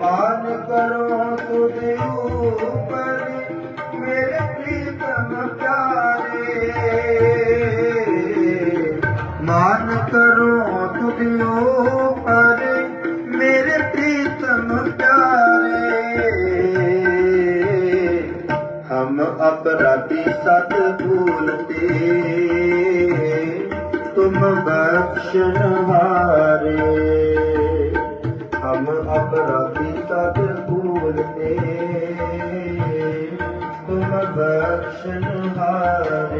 मान करो तुझे ऊपर मेरे प्रीतम प्यारे मान करो तुझे ऊपर मेरे प्रीतम प्यारे हम अपराधी सत भूलते तुम बख्शन वारे ਹਮ ਅਪਰਾਧੀ ਤਦ ਪੂਰਨੇ ਤੁਮ ਬਖਸ਼ਣ ਹਾਰੇ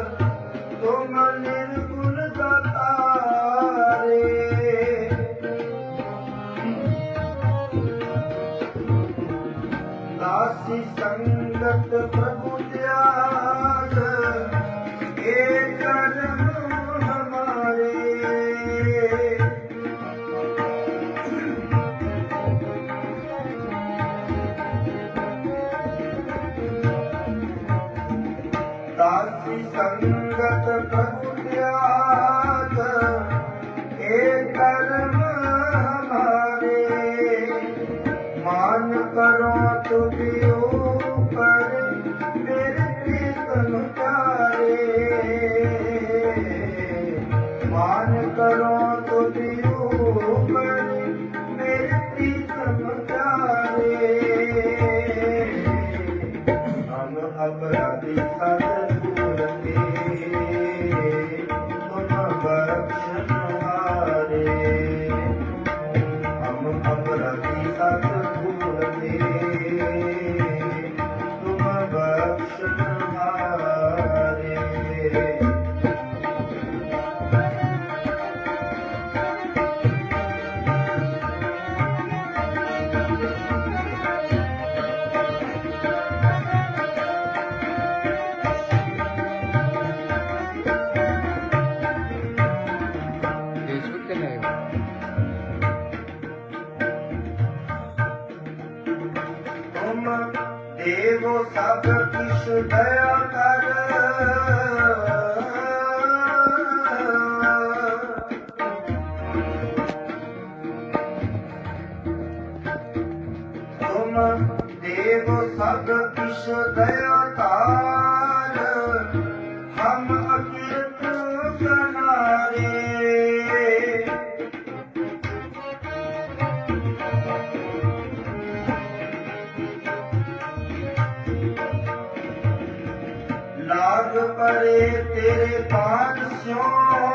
दासी संगत प्रभु त्याग ए कर्म हमारे। दासी संगत प्रभु त्याग ਸਭ ਕਿਛ ਦਇਆ ਕਰ ਤੁਮ ਦੇਵੋ ਸਭ ਕਿਛ ਦਇਆ ਲਾਗ ਤੇਰੇ ਬਾਣ ਸਿਓ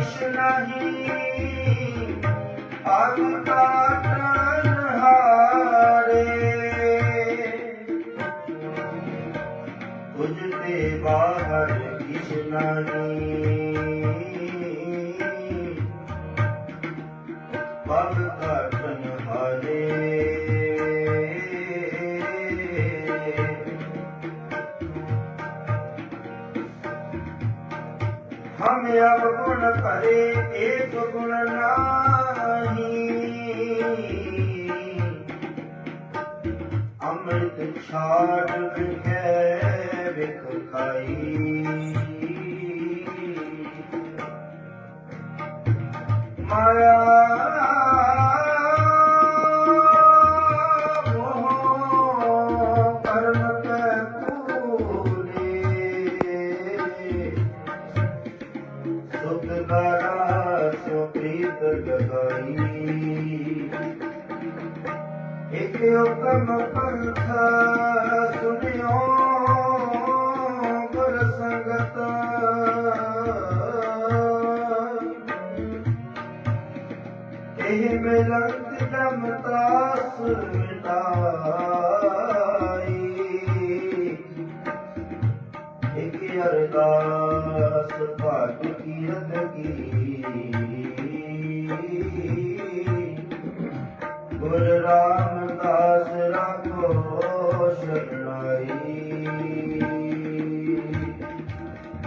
লাশ নাহি আলতা ਅਵਗੁਣ ਭਰੇ ਏਕ ਗੁਣ ਨਾਹੀ। ਅੰਮ੍ਰਿਤ ਛਾੜ ਵਿਖੇ ਸੁਤਗਾਰਾ ਸਿਉ ਪ੍ਰੀਤ ਲਗਾਈ ਇਕ ਹੁਕਮ ਪੰਥ ਸੁਨਿਓ ਗੁਰ ਸੰਗਤ ਇਹ ਮਿਲੰਤ ਜਮ ਤਾਸ ਮਿਟਾਈ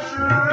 是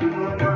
ਤੁਮ